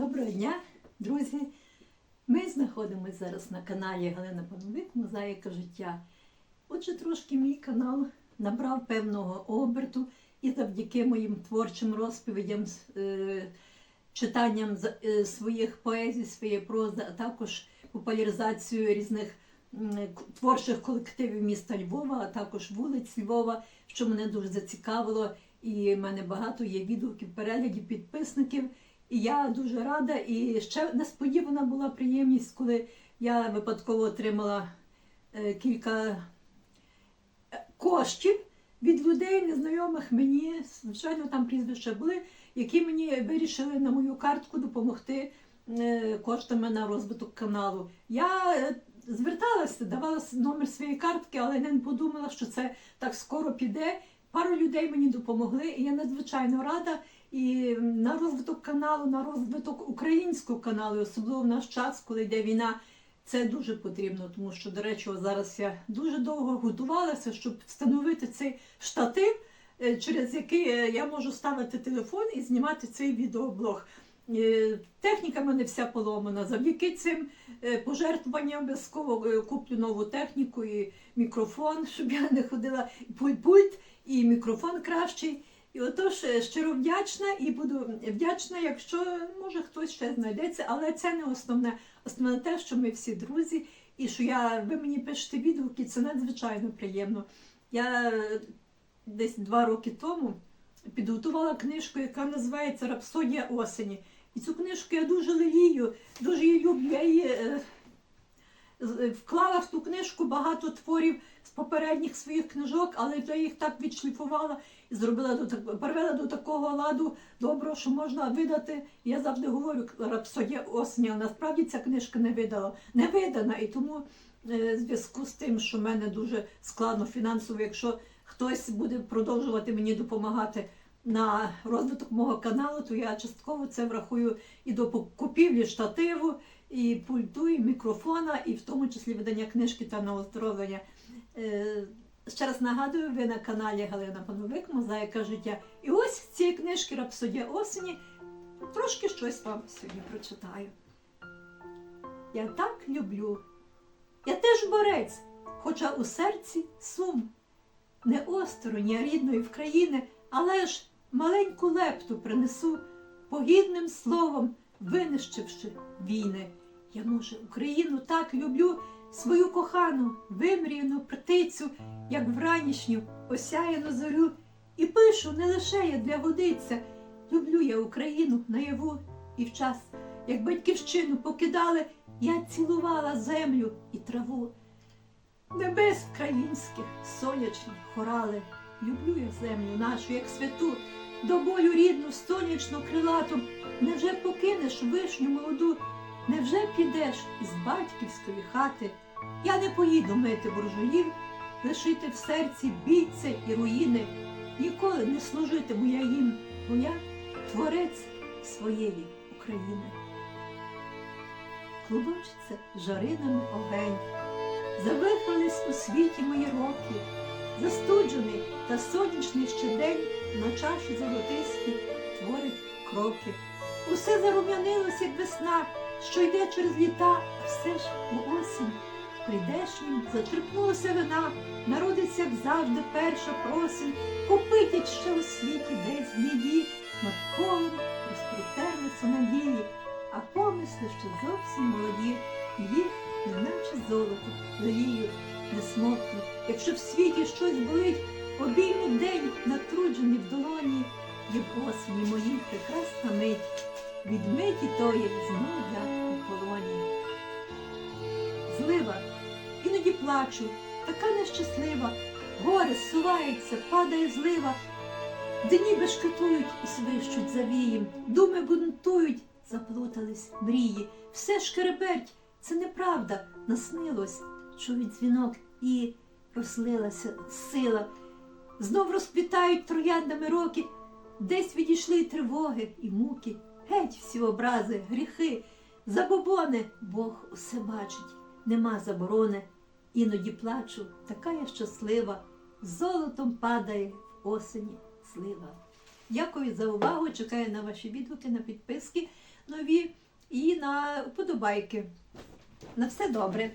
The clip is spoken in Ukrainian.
Доброго дня, друзі! Ми знаходимося зараз на каналі Галина Пановик Мозаїка життя. Отже, трошки мій канал набрав певного оберту і завдяки моїм творчим розповідям, е, читанням е, своїх поезій, своєї прози, а також популяризацію різних творчих колективів міста Львова, а також вулиць Львова, що мене дуже зацікавило. І в мене багато є відгуків, переглядів, підписників. І я дуже рада. І ще несподівана була приємність, коли я випадково отримала е, кілька е, коштів від людей, незнайомих мені, звичайно, там прізвища були, які мені вирішили на мою картку допомогти е, коштами на розвиток каналу. Я зверталася, давала номер своєї картки, але не подумала, що це так скоро піде. Пару людей мені допомогли, і я надзвичайно рада. І на розвиток каналу, на розвиток українського каналу, особливо в наш час, коли йде війна, це дуже потрібно, тому що, до речі, зараз я дуже довго готувалася, щоб встановити цей штатив, е, через який е, я можу ставити телефон і знімати цей відеоблог. Е, Техніка в мене вся поломана. Завдяки цим пожертвуванням обов'язково куплю нову техніку і мікрофон, щоб я не ходила пульт і мікрофон кращий. І отож е, щиро вдячна і буду вдячна, якщо може хтось ще знайдеться, але це не основне. Основне те, що ми всі друзі, і що я ви мені пишете відгуки, це надзвичайно приємно. Я е, десь два роки тому підготувала книжку, яка називається Рапсодія осені. І цю книжку я дуже лелію, дуже її люблю. Я її е, вклала в ту книжку багато творів з попередніх своїх книжок, але я їх так відшліфувала і зробила до привела до такого ладу доброго, що можна видати. Я завжди говорю рапсодія але насправді ця книжка не видала, не видана. І тому е, в зв'язку з тим, що в мене дуже складно фінансово, якщо хтось буде продовжувати мені допомагати на розвиток мого каналу, то я частково це врахую і до купівлі штативу, і пульту, і мікрофона, і в тому числі видання книжки та на оздоровлення. Е, Ще раз нагадую, ви на каналі Галина Пановик, Мозаїка життя. І ось з цієї книжки Рапсодія осені трошки щось вам сьогодні прочитаю. Я так люблю. Я теж борець, хоча у серці сум. Не осторонь я рідної в країни, але ж маленьку лепту принесу погідним словом, винищивши війни. Я, може, Україну так люблю, свою кохану, вимріяну птицю, як вранішню осяяну зорю, і пишу не лише я для годиця. Люблю я Україну наяву і в час, як батьківщину покидали, я цілувала землю і траву. Небес українських, сонячні хорали, люблю я землю нашу, як святу, до болю рідну, сонячну крилату, невже покинеш вишню молоду, невже підеш із батьківської хати? Я не поїду мити буржуїв, лишити в серці бійця і руїни. Ніколи не служитиму я їм, бо я творець своєї України. Клубочиться жаринами огень, завихрались у світі мої роки, застуджений та сонячний ще день на чаші золотисті творить кроки. Усе зарум'янилось, як весна, що йде через літа, а все ж у осінь. Прийдешнім зачерпнулося вина, народиться, як завжди, перша просінь, копитять ще у світі десь гніді, над полем розпротерлися надії, а помисли ще зовсім молоді, їх, неначе золото, леліють, не смокнуть. Якщо в світі щось болить, обійму день натруджений в долоні, є осені моїй прекрасна мить, від миті тої знов я у полоні. Злива, іноді плачу, така нещаслива, горе сувається, падає злива. Дні бешкетують і свищуть завієм, думи бунтують, заплутались мрії. Все шкереберть, це неправда, наснилось, чують дзвінок і розлилася сила. Знов розплітають трояндами роки, десь відійшли тривоги і муки, геть всі образи, гріхи, забобони, Бог усе бачить, нема заборони. Іноді плачу, така я щаслива, золотом падає в осені слива. Дякую за увагу. Чекаю на ваші відгуки, на підписки нові. На вподобайки. На все добре.